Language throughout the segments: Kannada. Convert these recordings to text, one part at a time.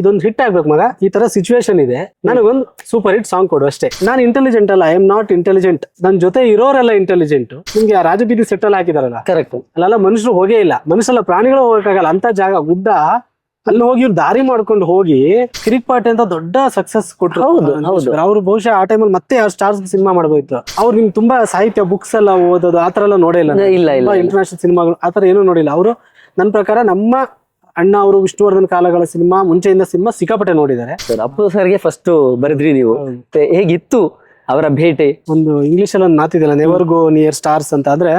ಇದೊಂದು ಹಿಟ್ ಆಗ್ಬೇಕು ಮಗ. ಈ ತರ ಸಿಚುವೇಶನ್ ಇದೆ. ನನಗೊಂದು ಸೂಪರ್ ಹಿಟ್ ಸಾಂಗ್ ಕೊಡು ಅಷ್ಟೇ. ನಾನು ಇಂಟೆಲಿಜೆಂಟ್ ಅಲ್ಲ ಐ ಎಂ ನಾಟ್ ಇಂಟೆಲಿಜೆಂಟ್ ನನ್ ಜೊತೆ ಇರೋರೆಲ್ಲ ಇಂಟೆಲಿಜೆಂಟ್ ನಿಮ್ಗೆ ಆ ರಾಜಬೀದಿ ಸೆಟ್ಟಲ್ ಹಾಕಿದಾರಲ್ಲ? ಕರೆಕ್ಟ್ ಅಲ್ಲೆಲ್ಲ ಮನುಷ್ಯರು ಹೋಗೇ ಇಲ್ಲ. ಮನುಷ್ಯಲ್ಲ ಪ್ರಾಣಿಗಳು ಹೋಗಕ್ಕಾಗಲ್ಲ. ಅಂತ ಜಾಗ ಗುಡ್ಡ ಅಲ್ಲಿ ಹೋಗಿ ಇವ್ರು ದಾರಿ ಮಾಡ್ಕೊಂಡು ಹೋಗಿ ಕಿರಿಕ್ ಪಾಟಿ ಅಂತ ದೊಡ್ಡ ಸಕ್ಸಸ್ ಕೊಟ್ಟರು. ಅವ್ರು ಬಹುಶಃ ಆ ಟೈಮಲ್ಲಿ ಮತ್ತೆ ಸ್ಟಾರ್ಸ್ ಸಿನಿಮಾ ಮಾಡ್ಬೋಯ್ತು ಅವ್ರು ನಿಮ್ಗೆ ತುಂಬಾ ಸಾಹಿತ್ಯ ಬುಕ್ಸ್ ಎಲ್ಲ ಓದೋದು ಆತರ ಎಲ್ಲ ನೋಡೇ ಇಲ್ಲ ಇಲ್ಲ ಇಲ್ಲ ಇಲ್ಲ. ಇಂಟರ್ನ್ಯಾಷನಲ್ ಸಿನಿಮಾಗಳು ಆತರ ಏನೂ ನೋಡಿಲ್ಲ. ಅವರು ನನ್ನ ಪ್ರಕಾರ ನಮ್ಮ ಅಣ್ಣ ಅವರು ವಿಷ್ಣುವರ್ಧನ್ ಕಾಲಗಳ ಸಿನಿಮಾ ಮುಂಚೆಯಿಂದ ಸಿನಿಮಾ ಸಿಕ್ಕಾಪಟ್ಟೆ ನೋಡಿದ್ದಾರೆ. ಸರ್ ಅಪ್ಪು ಸರ್ಗೆ ಫಸ್ಟ್ ಬರೆದ್ರಿ ನೀವು. ಮತ್ತೆ ಹೇಗಿತ್ತು ಅವರ ಭೇಟಿ? ಒಂದು ಇಂಗ್ಲಿಷ್ ಅಲ್ಲಿ ಒಂದು ಮಾತಿದೆಯಲ್ಲ ನೆವರ್ ಗೋ ನಿಯರ್ ಸ್ಟಾರ್ಸ್ ಅಂತ ಅಂದ್ರೆ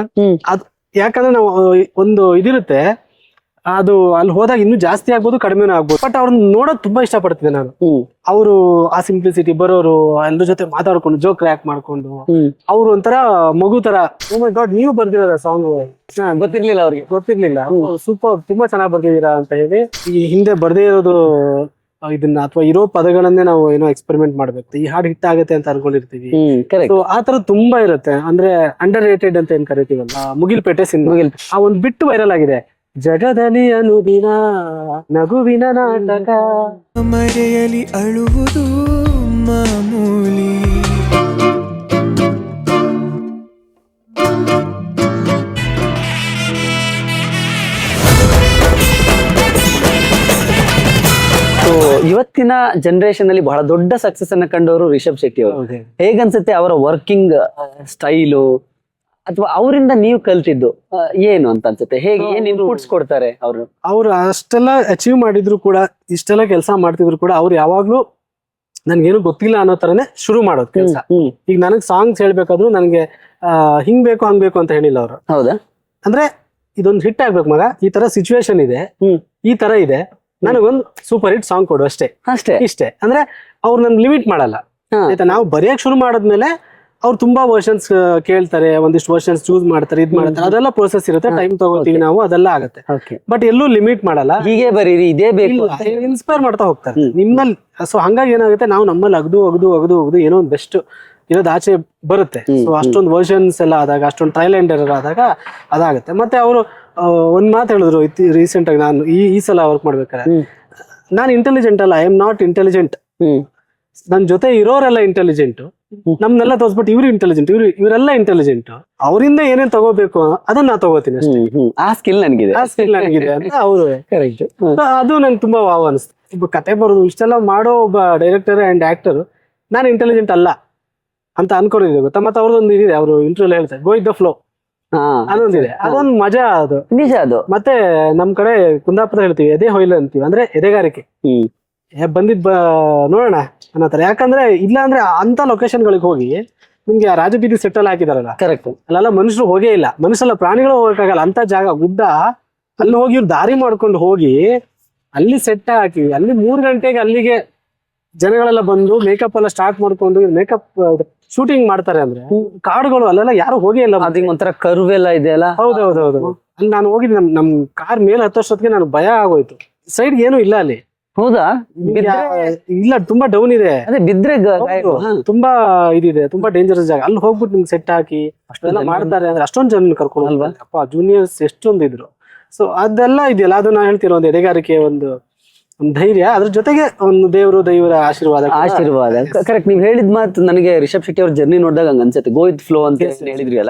ಅದ್ ಯಾಕಂದ್ರೆ ನಾವು ಒಂದು ಇದಿರುತ್ತೆ ಅದು ಅಲ್ಲಿ ಹೋದಾಗ ಇನ್ನೂ ಜಾಸ್ತಿ ಆಗ್ಬೋದು ಕಡಿಮೆನೂ ಆಗ್ಬೋದು. ಬಟ್ ಅವ್ರನ್ನ ನೋಡೋದು ತುಂಬಾ ಇಷ್ಟಪಡ್ತಿದ್ದೆ ನಾನು. ಅವರು ಆ ಸಿಂಪ್ಲಿಸಿಟಿ ಬರೋರು ಎಲ್ಲರ ಜೊತೆ ಮಾತಾಡ್ಕೊಂಡು ಜೋಕ್ ಕ್ರ್ಯಾಕ್ ಮಾಡ್ಕೊಂಡು ಅವ್ರು ಒಂಥರ ಮಗು ತರ ಗಾಡ್ ನೀವು ಬರ್ದಿರೋದ ಸಾಂಗ್ ಗೊತ್ತಿರ್ಲಿಲ್ಲ ಅವ್ರಿಗೆ. ಗೊತ್ತಿರ್ಲಿಲ್ಲ. ಸೂಪರ್ ತುಂಬಾ ಚೆನ್ನಾಗಿ ಬರ್ದಿದ್ದೀರಾ ಅಂತ ಹೇಳಿ ಈ ಹಿಂದೆ ಬರ್ದೇ ಇರೋದು ಇದನ್ನ ಅಥವಾ ಇರೋ ಪದಗಳನ್ನೇ ನಾವು ಏನೋ ಎಕ್ಸ್ಪೆರಿಮೆಂಟ್ ಮಾಡ್ಬೇಕು. ಈ ಹಾಡು ಹಿಟ್ ಆಗುತ್ತೆ ಅಂತ ಅನ್ಕೊಂಡಿರ್ತೀವಿ. ಆ ತರ ತುಂಬಾ ಇರುತ್ತೆ. ಅಂದ್ರೆ ಅಂಡರ್ ರೇಟೆಡ್ ಅಂತ ಏನ್ ಕರಿತೀವಲ್ಲ ಮುಗಿಲ್ ಮುಗಿಲ್ಪೇಟೆ ಸಿನಿಮಾ. ಆ ಒಂದ್ ಬಿಟ್ಟು ವೈರಲ್ ಆಗಿದೆ. ಜಗದಲ್ಲಿ ಅನುದಿನ ನಗುವಿನ ನಾಟಕ. ಮರೆಯಲಿ ಅಳುವುದು ಮಾಮೂಲಿ. ಇವತ್ತಿನ ಜನರೇಷನ್ ಅಲ್ಲಿ ಬಹಳ ದೊಡ್ಡ ಸಕ್ಸಸ್ ಅನ್ನ ಕಂಡವರು ರಿಷಬ್ ಶೆಟ್ಟಿ ಅವರು. ಹೇಗನ್ಸುತ್ತೆ ಅವರ ವರ್ಕಿಂಗ್ ಸ್ಟೈಲು ಅಥವಾ ಅವರಿಂದ ನೀವು ಕಲ್ತಿದ್ದು ಆ, ಏನು ಅಂತ ಅನ್ಸುತ್ತೆ? ಹೇಗೆ ಏನ್ ಇನ್ಪುಟ್ಸ್ ಕೊಡ್ತಾರೆ ಅವರು? ಅವ್ರು ಅಷ್ಟೆಲ್ಲ ಅಚೀವ್ ಮಾಡಿದ್ರು ಕೂಡ ಇಷ್ಟೆಲ್ಲ ಕೆಲಸ ಮಾಡ್ತಿದ್ರು ಕೂಡ ಅವ್ರು ಯಾವಾಗ್ಲೂ ನನ್ಗೇನು ಗೊತ್ತಿಲ್ಲ ಅನ್ನೋ ತರನೇ ಶುರು ಮಾಡೋದು ಕೆಲಸ. ಹ್ಮ್. ಈಗ ನನಗ್ ಸಾಂಗ್ಸ್ ಹೇಳ್ಬೇಕಾದ್ರು ನನಗೆ ಹಿಂಗ್ ಬೇಕು ಹಂಗ್ ಬೇಕು ಅಂತ ಹೇಳಿಲ್ಲ ಅವರು. ಹೌದಾ? ಅಂದ್ರೆ ಇದೊಂದು ಹಿಟ್ ಆಗ್ಬೇಕು ಮಗ. ಈ ತರ ಸಿಚುವೇಶನ್ ಇದೆ. ಹ್ಮ್. ಈ ತರ ಇದೆ. ನನಗೊಂದು ಸೂಪರ್ ಹಿಟ್ ಸಾಂಗ್ ಕೊಡು ಅಷ್ಟೇ. ಅಷ್ಟೇ? ಇಷ್ಟೇ. ಅಂದ್ರೆ ಅವ್ರು ನನ್ ಲಿಮಿಟ್ ಮಾಡಲ್ಲ. ಹಾ. ಆಯ್ತಾ? ನಾವು ಬರೆಯಕ್ ಶುರು ಮಾಡಿದ್ಮೇಲೆ ಅವ್ರು ತುಂಬಾ ವರ್ಷನ್ಸ್ ಕೇಳ್ತಾರೆ ಒಂದಿಷ್ಟು ವರ್ಷನ್ಸ್ ಚೂಸ್ ಮಾಡ್ತಾರೆ ಇದ್ ಮಾಡ್ತಾರೆ ಅದೆಲ್ಲ ಪ್ರೋಸೆಸ್ ಇರುತ್ತೆ ಟೈಮ್ ತಗೋತೀವಿ ನಾವು ಅದೆಲ್ಲ ಆಗುತ್ತೆ. ಬಟ್ ಎಲ್ಲೂ ಲಿಮಿಟ್ ಮಾಡಲ್ಲ. ಹೀಗೆ ಬರೀರಿ ಇದೇ ಬೇಕು ಇನ್ಸ್ಪೈರ್ ಮಾಡ್ತಾ ಹೋಗ್ತಾರೆ. ನಿಮ್ಮಲ್ಲಿ ಸೊ ಹಂಗಾಗಿ ಏನಾಗುತ್ತೆ ನಾವು ನಮ್ಮಲ್ಲಿ ಅಗದು ಅಗದು ಅಗದು ಅಗದು ಏನೋ ಒಂದು ಬೆಸ್ಟ್ ಇರೋದು ಆಚೆ ಬರುತ್ತೆ. ಸೊ ಅಷ್ಟೊಂದು ವರ್ಷನ್ಸ್ ಎಲ್ಲ ಆದಾಗ ಅಷ್ಟೊಂದು ಟ್ರಯಲ್ ಅಂಡ್ ಎರರ್ ಆದಾಗ ಅದಾಗುತ್ತೆ. ಮತ್ತೆ ಅವರು ಒಂದ್ ಮಾತು ಹೇಳಿದ್ರು ರೀಸೆಂಟ್ ಆಗಿ ನಾನು ಈ ಈ ಸಲ ವರ್ಕ್ ಮಾಡ್ಬೇಕಾದ್ರೆ. ನಾನು ಇಂಟೆಲಿಜೆಂಟ್ ಅಲ್ಲ ಐ ಆಮ್ ನಾಟ್ ಇಂಟೆಲಿಜೆಂಟ್ ನನ್ ಜೊತೆ ಇರೋರೆಲ್ಲ ಇಂಟೆಲಿಜೆಂಟ್ ನಮ್ನೆಲ್ಲ ತೋರ್ಸ್ಬಿಟ್ಟು ಇವ್ರು ಇಂಟೆಲಿಜೆಂಟ್ ಇವ್ರು ಇವರೆಲ್ಲ ಇಂಟೆಲಿಜೆಂಟ್ ಅವರಿಂದ ಏನೇನ್ ತಗೋಬೇಕು ಅದನ್ನ ನಾ ತಗೋತೀನಿ ಅಷ್ಟೇ. ಆ ಸ್ಕಿಲ್ ನನಗಿದೆ. ಆ ಸ್ಕಿಲ್ ನನಗಿದೆ ಅಂತ ಅವರು. ಕರೆಕ್ಟ್ ಅದು ನಂಗೆ ತುಂಬಾ ವಾವ್ ಅನಿಸ್ತು. ಒಬ್ಬ ಕತೆ ಬರೋದು ಇಷ್ಟೆಲ್ಲ ಮಾಡೋ ಒಬ್ಬ ಡೈರೆಕ್ಟರ್ ಅಂಡ್ ಆಕ್ಟರ್ ನಾನು ಇಂಟೆಲಿಜೆಂಟ್ ಅಲ್ಲ ಅಂತ ಅನ್ಕೊಂಡಿದ್ದೆ ಗೊತ್ತಾ? ಮತ್ತೆ ಅವ್ರದ್ದೊಂದು ಇದಿದೆ ಅವರು ಇಂಟರ್ವ್ಯೂ ಹೇಳ್ತಾರೆ ಗೋ ಇದ್ ದ ಫ್ಲೋ ಅದೊಂದಿದೆ. ಅದೊಂದು ಮಜಾ ಅದು. ನಿಜ ಅದು. ಮತ್ತೆ ನಮ್ ಕಡೆ ಕುಂದಾಪುರ ಹೇಳ್ತೀವಿ ಎದೆ ಹೊಯ್ಲು ಅಂತೀವಿ. ಅಂದ್ರೆ ಎದೆಗಾರಿಕೆ. ಹ್ಮ್ ಏ, ಬಂದಿದ್ ಬ ನೋಡೋಣ ಅನ್ನೋತರ ಯಾಕಂದ್ರೆ ಇಲ್ಲ ಅಂದ್ರೆ ಅಂತ ಲೊಕೇಶನ್ಗಳಿಗೆ ಹೋಗಿ ನಿಮ್ಗೆ ಆ ರಾಜಬೀದಿ ಅಲ್ಲಿ ಹಾಕಿದಾರಲ್ಲ? ಕರೆಕ್ಟ್ ಅಲ್ಲೆಲ್ಲ ಮನುಷ್ಯರು ಹೋಗೇ ಇಲ್ಲ. ಮನುಷ್ಯಲ್ಲ ಪ್ರಾಣಿಗಳು ಹೋಗಕ್ಕಾಗಲ್ಲ. ಅಂತ ಜಾಗ ಗುಡ್ಡ ಅಲ್ಲಿ ಹೋಗಿ ಇವ್ರು ದಾರಿ ಮಾಡ್ಕೊಂಡು ಹೋಗಿ ಅಲ್ಲಿ ಸೆಟ್ ಹಾಕಿ ಅಲ್ಲಿ ಮೂರ್ ಗಂಟೆಗೆ ಅಲ್ಲಿಗೆ ಜನಗಳೆಲ್ಲ ಬಂದು ಮೇಕಪ್ ಎಲ್ಲ ಸ್ಟಾರ್ಟ್ ಮಾಡ್ಕೊಂಡು ಮೇಕಪ್ ಶೂಟಿಂಗ್ ಮಾಡ್ತಾರೆ ಅಂದ್ರೆ ಕಾಡುಗಳು ಅಲ್ಲೆಲ್ಲ ಯಾರು ಹೋಗೇ ಇಲ್ಲ ಅದಕ್ಕೆ ಒಂಥರ ಕರ್ವ್ ಎಲ್ಲ ಇದೆಯಲ್ಲ? ಹೌದೌದೌದು. ಅಲ್ಲಿ ನಾನು ಹೋಗಿದ್ದೆ ನಮ್ ನಮ್ ಕಾರ್ ಮೇಲೆ ಹತ್ತೋಷ್ಟೊತ್ತಿಗೆ ನಾನು ಭಯ ಆಗೋಯ್ತು. ಸೈಡ್ ಏನು ಇಲ್ಲ ಅಲ್ಲಿ. ಹೌದಾ? ಯಾ- ಇಲ್ಲ ತುಂಬಾ ಡೌನ್ ಇದೆ. ಅದೇ ಬಿದ್ರೆ ಗ- ಹೌದು. ಹಾ. ತುಂಬಾ ಇದಿದೆ ತುಂಬಾ ಡೇಂಜರಸ್ ಜಾಗ. ಅಲ್ಲಿ ಹೋಗ್ಬಿಟ್ಟು ನಿಮ್ಗೆ ಸೆಟ್ ಹಾಕಿ ಅಷ್ಟೆಲ್ಲ ಮಾಡ್ತಾರೆ ಅಂದ್ರೆ ಅಷ್ಟೊಂದ್ ಜನ ಕರ್ಕೊಂಡು ಅಲ್ವಾ? ಅಪ್ಪ ಜೂನಿಯರ್ಸ್ ಎಷ್ಟೊಂದು ಇದ್ರು ಸೊ ಅದೆಲ್ಲ ಇದೆಯಲ್ಲ ಅದು ನಾ ಹೇಳ್ತಿರೋ ಒಂದು ಎದೆಗಾರಿಕೆ ಒಂದು ಒಂದು ಧೈರ್ಯ. ಅದ್ರ ಜೊತೆಗೆ ಒಂದು ದೇವರು ದೈವರ ಆಶೀರ್ವಾದ ಕೂಡ. ಆಶೀರ್ವಾದ. ಕರೆಕ್ಟ್ ನೀವು ಹೇಳಿದ ಮಾತು ನನಗೆ ರಿಷಬ್ ಶೆಟ್ಟಿ ಅವ್ರ ಜರ್ನಿ ನೋಡಿದಾಗ ಹಂಗ ಅನ್ಸುತ್ತೆ. ಗೋ ವಿತ್ ಫ್ಲೋ ಅಂತ yes, ಹೇಳಿದ್ರಿ ಅಲ್ಲ?